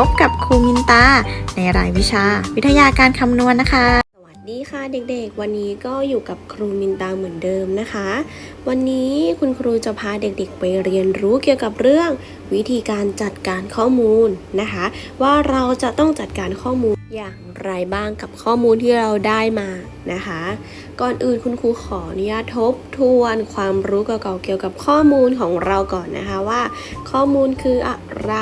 พบกับครูมินตา ในรายวิชา วิทยาการคำนวณนะคะ สวัสดีค่ะเด็กๆ วันนี้ก็อยู่กับครูมินตาเหมือนเดิมนะคะ วันนี้คุณครูจะพาเด็กๆ ไปเรียนรู้เกี่ยวกับเรื่อง วิธีการจัดการข้อมูลนะคะ ว่าเราจะต้องจัดการข้อมูลอย่างไรบ้างกับข้อมูลที่เราได้มานะคะ ก่อนอื่นคุณครูขออนุญาตทบทวนความรู้เก่าๆเกี่ยวกับข้อมูลของเราก่อนนะคะว่า ข้อมูลคืออะไร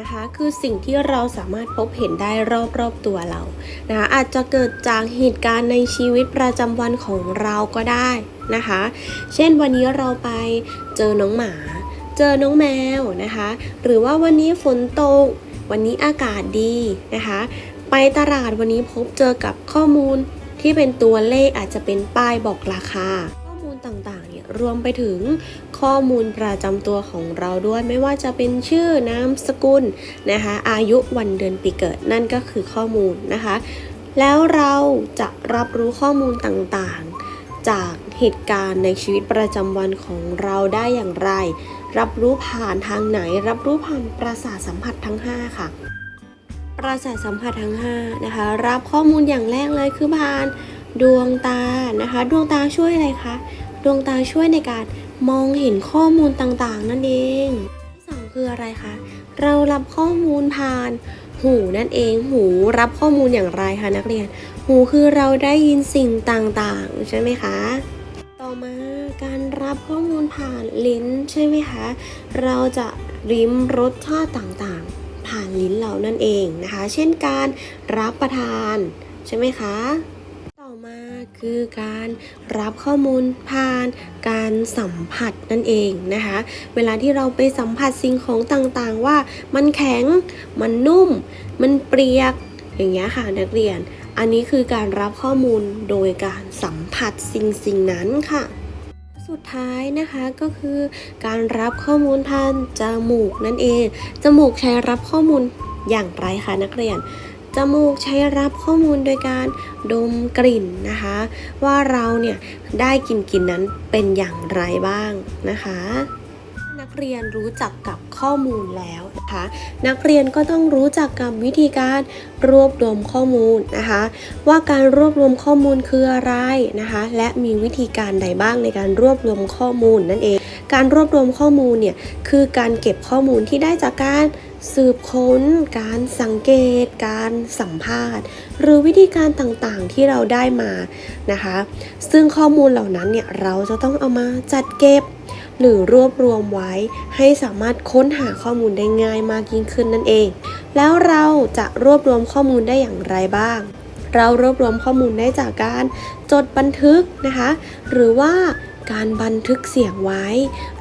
นะคะ คือสิ่งที่เราสามารถพบเห็นได้รอบๆตัวเรานะคะอาจจะเกิดจากเหตุการณ์ในชีวิตประจำวันของเราก็ได้นะคะ เช่นวันนี้เราไปเจอน้องหมา เจอน้องแมวนะคะ หรือว่าวันนี้ฝนตก วันนี้อากาศดีนะคะ ไปตลาดวันนี้พบเจอกับข้อมูลที่เป็นตัวเลขอาจจะเป็นป้ายบอกราคา รวมไปถึงข้อมูลประจำตัวของเราด้วยไม่ว่าจะเป็นชื่อนามสกุลนะคะอายุวันเดือนปีเกิดนั่นก็คือข้อมูลนะคะ แล้วเราจะรับรู้ข้อมูลต่างๆ จากเหตุการณ์ในชีวิตประจำวันของเราได้อย่างไร รับรู้ผ่านทางไหน รับรู้ผ่านประสาทสัมผัสทั้ง 5 ค่ะ ประสาทสัมผัสทั้ง5นะคะรับข้อมูลอย่างแรกเลยคือผ่านดวงตานะคะ ดวงตาช่วยอะไรคะ ดวงตาช่วยในการมองเห็นข้อมูลต่างๆ นั่นเองที่สองคืออะไรคะ เรารับข้อมูลผ่านหูนั่นเอง หูรับข้อมูลอย่างไรคะนักเรียน หูคือเราได้ยินสิ่งต่างๆ ใช่ไหมคะ ต่อมาการรับข้อมูลผ่านลิ้นใช่ไหมคะ เราจะริมรสชาติต่างๆ ผ่านลิ้นเรานั่นเองนะคะ เช่นการรับประทานใช่ไหมคะ คือการรับข้อมูลผ่านการสัมผัสนั่นเองนะคะ เวลาที่เราไปสัมผัสสิ่งของต่างๆ ว่ามันแข็ง มันนุ่ม มันเปรียก อย่างเงี้ยค่ะนักเรียน อันนี้คือการรับข้อมูลโดยการสัมผัสสิ่งสิ่งนั้นค่ะสุดท้ายนะคะก็คือการรับข้อมูลผ่านจมูกนั่นเอง จมูกใช้รับข้อมูลอย่างไรคะนักเรียน จมูกใช้รับข้อมูลโดยการดมกลิ่นนะคะ ว่าเราเนี่ยได้กลิ่นกลิ่นนั้นเป็นอย่างไรบ้างนะคะ นักเรียนรู้จักกับข้อมูลแล้วนะคะนักเรียนก็ต้องรู้จักกับวิธีการรวบรวมข้อมูลนะคะ ว่าการรวบรวมข้อมูลคืออะไรนะคะ และมีวิธีการใดบ้างในการรวบรวมข้อมูลนั่นเอง การรวบรวมข้อมูลเนี่ยคือการเก็บข้อมูลที่ได้จากการ สืบค้น การสังเกต การสัมภาษณ์ หรือวิธีการต่างๆที่เราได้มานะคะ ซึ่งข้อมูลเหล่านั้นเนี่ยเราจะต้องเอามาจัดเก็บ หรือรวบรวมไว้ให้สามารถค้นหาข้อมูลได้ง่ายมากยิ่งขึ้นนั่นเอง แล้วเราจะรวบรวมข้อมูลได้อย่างไรบ้าง เรารวบรวมข้อมูลได้จากการจดบันทึกนะคะ หรือว่า การบันทึกเสียงไว้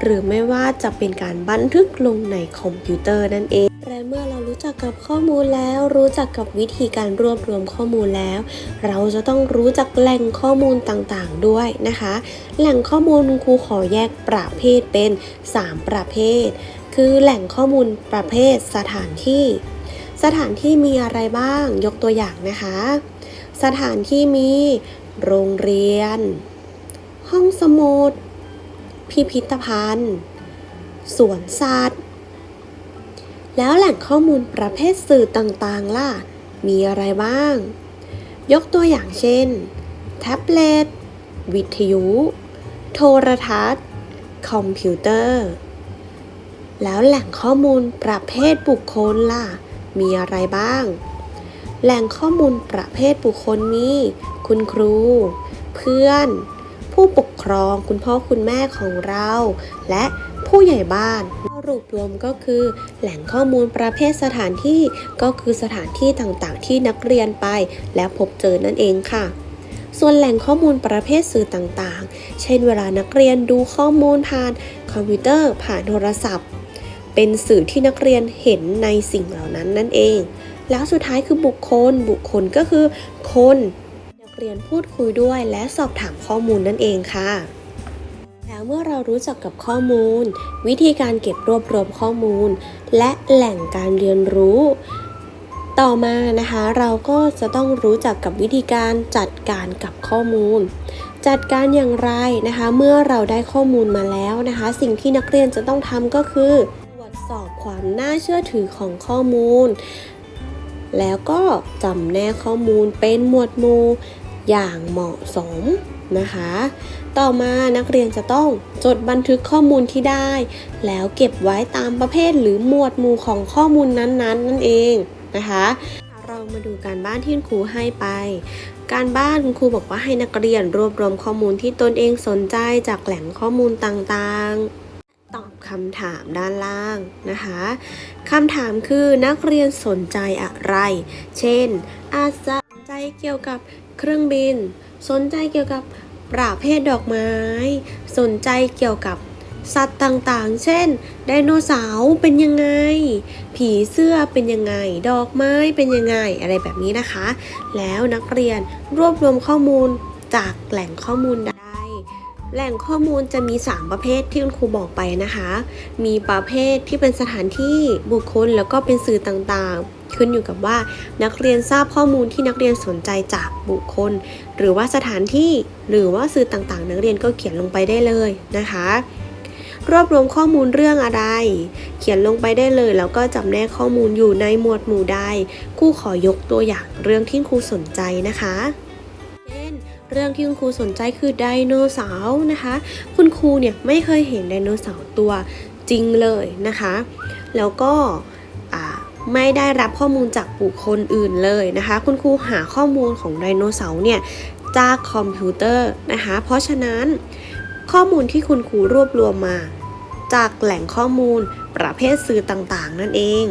หรือไม่ว่าจะเป็นการบันทึกลงในคอมพิวเตอร์นั่นเอง และเมื่อเรารู้จักกับข้อมูลแล้ว รู้จักกับวิธีการรวบรวมข้อมูลแล้ว เราจะต้องรู้จักแหล่งข้อมูลต่างๆด้วยนะคะ แหล่งข้อมูลครูขอแยกประเภทเป็น 3 ประเภท คือแหล่งข้อมูลประเภทสถานที่ สถานที่มีอะไรบ้างยกตัวอย่างนะคะ สถานที่มีโรงเรียน ห้องสมุด พิพิธภัณฑ์สวนสัตว์ แล้วแหล่งข้อมูลประเภทสื่อต่างๆ ล่ะ มีอะไรบ้าง ยกตัวอย่างเช่น แท็บเล็ต วิทยุ โทรทัศน์ คอมพิวเตอร์ แล้วแหล่งข้อมูลประเภทบุคคลล่ะ มีอะไรบ้าง แหล่งข้อมูลประเภทบุคคลมี คุณครู เพื่อน ผู้ปกครองคุณพ่อคุณแม่ของเรา และผู้ใหญ่บ้านสรุปรวมก็คือ แหล่งข้อมูลประเภทสถานที่ก็คือสถานที่ต่างๆ ที่นักเรียนไป และพบเจอนั่นเองค่ะส่วนแหล่งข้อมูลประเภทสื่อต่างๆ เช่นเวลานักเรียนดูข้อมูลผ่านคอมพิวเตอร์ผ่านโทรศัพท์ เป็นสื่อที่นักเรียนเห็นในสิ่งเหล่านั้นนั่นเอง แล้วสุดท้ายคือบุคคล บุคคลก็คือคน เรียนพูดคุยด้วยและสอบถามข้อมูลนั่นเองค่ะ แล้วเมื่อเรารู้จักกับข้อมูล วิธีการเก็บรวบรวมข้อมูล และแหล่งการเรียนรู้ ต่อมานะคะเราก็จะต้องรู้จักกับวิธีการจัดการกับข้อมูล จัดการอย่างไรนะคะ เมื่อเราได้ข้อมูลมาแล้วนะคะ สิ่งที่นักเรียนจะต้องทำก็คือตรวจสอบความน่าเชื่อถือของข้อมูลแล้วก็จำแนกข้อมูลเป็นหมวดหมู่ อย่างเหมาะสมนะคะ ต่อมานักเรียนจะต้องจดบันทึกข้อมูลที่ได้ แล้วเก็บไว้ตามประเภทหรือหมวดหมู่ของข้อมูลนั้นๆ นั่นเองนะคะ เรามาดูการบ้านที่ครูให้ไป การบ้านคุณครูบอกว่าให้นักเรียนรวบรวมข้อมูลที่ตนเองสนใจจากแหล่งข้อมูลต่างๆ ตอบคำถามด้านล่างนะคะคำถามคือนักเรียนสนใจอะไร เช่น อาจจะสนใจเกี่ยวกับ เครื่องบิน สนใจเกี่ยวกับประเภทดอกไม้ สนใจเกี่ยวกับสัตว์ต่างๆ เช่น ไดโนเสาร์เป็นยังไง ผีเสื้อเป็นยังไง ดอกไม้เป็นยังไง อะไรแบบนี้นะคะ แล้วนักเรียนรวบรวมข้อมูลจากแหล่งข้อมูลใด แหล่งข้อมูลจะมี 3 ประเภทที่คุณครูบอกไปนะคะ มีประเภทที่เป็นสถานที่บุคคลแล้วก็เป็นสื่อต่างๆ ขึ้นอยู่กับว่านักเรียนทราบข้อมูลที่นักเรียนสนใจจากบุคคล หรือว่าสถานที่หรือว่าสื่อต่างๆ นักเรียนก็เขียนลงไปได้เลยนะคะ รวบรวมข้อมูลเรื่องอะไร เขียนลงไปได้เลย แล้วก็จำแนกข้อมูลอยู่ในหมวดหมู่ใดครูขอยกตัวอย่างเรื่องที่ครูสนใจนะคะ เรื่องที่คุณครูสนใจคือไดโนเสาร์นะคะ คุณครูเนี่ยไม่เคยเห็นไดโนเสาร์ตัวจริงเลยนะคะ แล้วก็ไม่ได้รับข้อมูลจากบุคคลอื่นเลยนะคะ คุณครูหาข้อมูลของไดโนเสาร์เนี่ยจากคอมพิวเตอร์นะคะ เพราะฉะนั้นข้อมูลที่คุณครูรวบรวมมา จากแหล่งข้อมูลประเภทสื่อต่างๆ นั่นเอง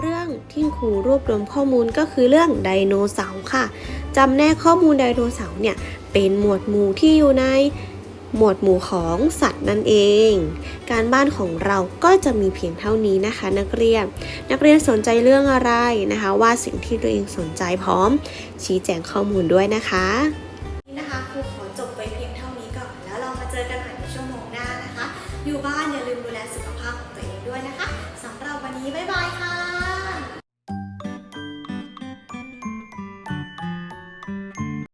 เรื่องที่ครูรวบรวมข้อมูลก็คือเรื่องไดโนเสาร์ค่ะ จำแนกข้อมูลไดโนเสาร์เนี่ยเป็นหมวดหมู่ที่อยู่ในหมวดหมู่ของสัตว์นั่นเอง การบ้านของเราก็จะมีเพียงเท่านี้นะคะ นักเรียน นักเรียนสนใจเรื่องอะไรนะคะ ว่าสิ่งที่ตัวเองสนใจพร้อม ชี้แจงข้อมูลด้วยนะคะนี่นะคะครูขอจบไปเพียงเท่านี้ก่อนแล้วเรามาเจอกันใหม่ในชั่วโมงหน้านะคะ อยู่บ้านอย่าลืมดูแลสุขภาพของตัวเองด้วยนะคะสำหรับวันนี้บ๊ายบายค่ะ